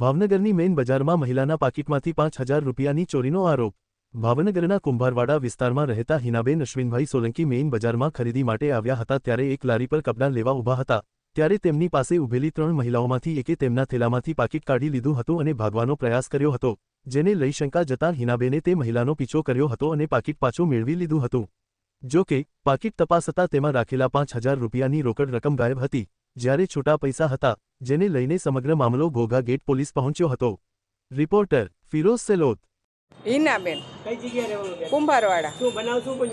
ભાવનગરની મેઇન બજારમાં મહિલાના પાકીટમાંથી પાંચ હજાર રૂપિયાની ચોરીનો આરોપ. ભાવનગરના કુંભારવાડા વિસ્તારમાં રહેતા હિનાબેન અશ્વિનભાઈ સોલંકી મેઇન બજારમાં ખરીદી માટે આવ્યા હતા ત્યારે એક લારી પર કપડાં લેવા ઊભા હતા. ત્યારે તેમની પાસે ઊભેલી ત્રણ મહિલાઓમાંથી એકે તેમના થેલામાંથી પાકીટ કાઢી લીધું હતું અને ભાગવાનો પ્રયાસ કર્યો હતો, જેને લઈ શંકા જતાં હિનાબેને તે મહિલાનો પીછો કર્યો હતો અને પાકીટ પાછું મેળવી લીધું હતું. જો કે, પાકીટ તપાસતા તેમાં રાખેલા પાંચ હજાર રૂપિયાની રોકડ રકમ ગાયબ હતી. જ્યારે છૂટા પૈસા હતા, જેને લઈને સમગ્ર મામલો ઘોઘા ગેટ પોલીસ પહોંચ્યો હતો. રિપોર્ટર ફિરોઝ સેલોત હિનાબેન. કઈ જગ્યાએ રહેવાનું બેન કુંભારવાડા. શું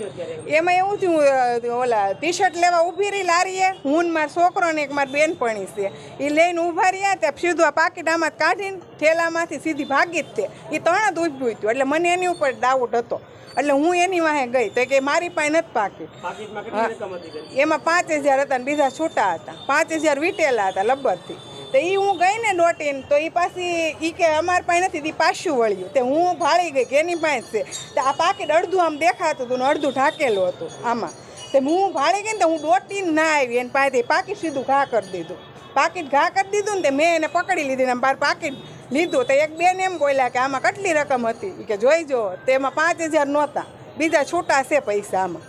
અત્યારે એમાં એવું થયું ઓલા ટી શર્ટ લેવા ઊભી રહી લારીએ. હું માર છોકરો ને એક મારી બેનપણી છે. એ લઈને ઊભા રહ્યા ત્યાં સીધું આ પાકીટ આમાં કાઢીને થેલામાંથી સીધી ભાગી જ તે. એ ત્રણ જ ઊભું હતું એટલે મને એની ઉપર ડાઉટ હતો. એટલે હું એની વાહે ગઈ. તો કે મારી પાસે નથી પાકીટ બેન એમાં પાંચ હજાર હતા ને બીજા છૂટા હતા. પાંચ હજાર વીટેલા હતા લબ્બરથી તો એ હું ગઈ ને દોટીને તો એ પાછી એ કે અમારી પાસે નથી એ પાછું વળ્યું. તે હું ભાળી ગઈ કે એની પાસે છે. તો આ પાકીટ અડધું આમ દેખાતું હતું ને અડધું ઢાકેલું હતું આમાં. તે હું ભાળી ગઈ ને તો હું દોટીને ના આવી, એને પાસેથી પાકીટ સીધું ઘા કરી દીધું. પાકીટ ઘા કરી દીધું ને તે મેં એને પકડી લીધી ને બાર પાકીટ લીધું. તો એક બેન એમ બોલ્યા કે આમાં કેટલી રકમ હતી? કે જોઈ જો તેમાં પાંચ હજાર નહોતા, બીજા છૂટા છે પૈસા આમાં.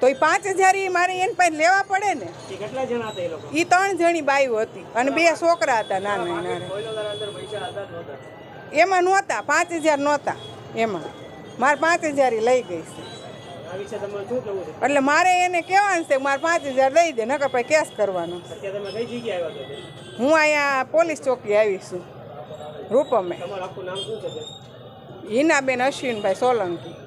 તો એ પાંચ હજાર એ મારે એને પાસે લેવા પડે ને. એ કેટલા જણા હતા એ લોકો? એ ત્રણ જણી બાઈઓ હતી અને બે છોકરા હતા નાના નાના. એમાં નહોતા પાંચ હજાર નહોતા એમાં. મારે પાંચ હજાર એ લઈ ગઈ છે. એટલે મારે એને કહેવાનું છે મારે પાંચ હજાર દઈ દે નકર પછી કેસ કરવાનો? હું અહીંયા પોલીસ ચોકી આવી છું રૂપમે. હિનાબેન અશ્વિનભાઈ સોલંકી.